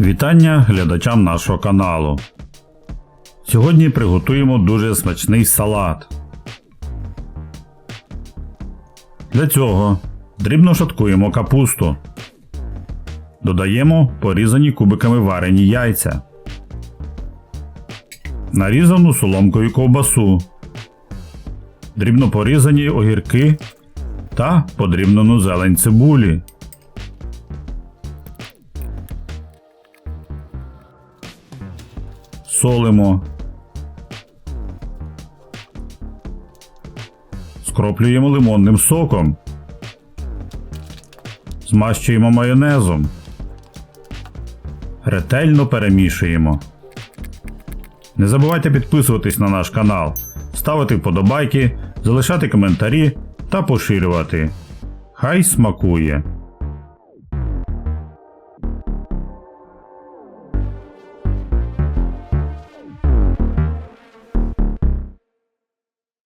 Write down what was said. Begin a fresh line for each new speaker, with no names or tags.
Вітання глядачам нашого каналу. Сьогодні приготуємо дуже смачний салат. Для цього дрібно шаткуємо капусту. Додаємо порізані кубиками варені яйця. Нарізану соломкою ковбасу. Дрібно порізані огірки та подрібнену зелень цибулі. Солимо. Скроплюємо лимонним соком. Змащуємо майонезом. Ретельно перемішуємо. Не забувайте підписуватись на наш канал, ставити вподобайки, залишати коментарі та поширювати. Хай смакує!